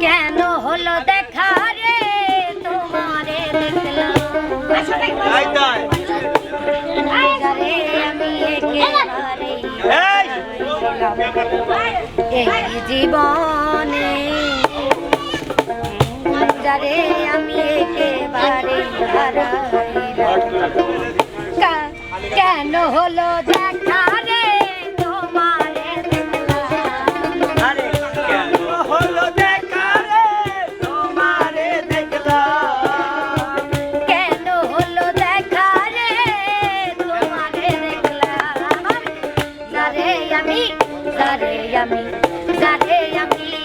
কেন হলো দেখা রে? তোমারে দেখলাম! এই! জীবনে যারে আমি একেবারে কেন হলো দেখা গারে আমি গারে আমি।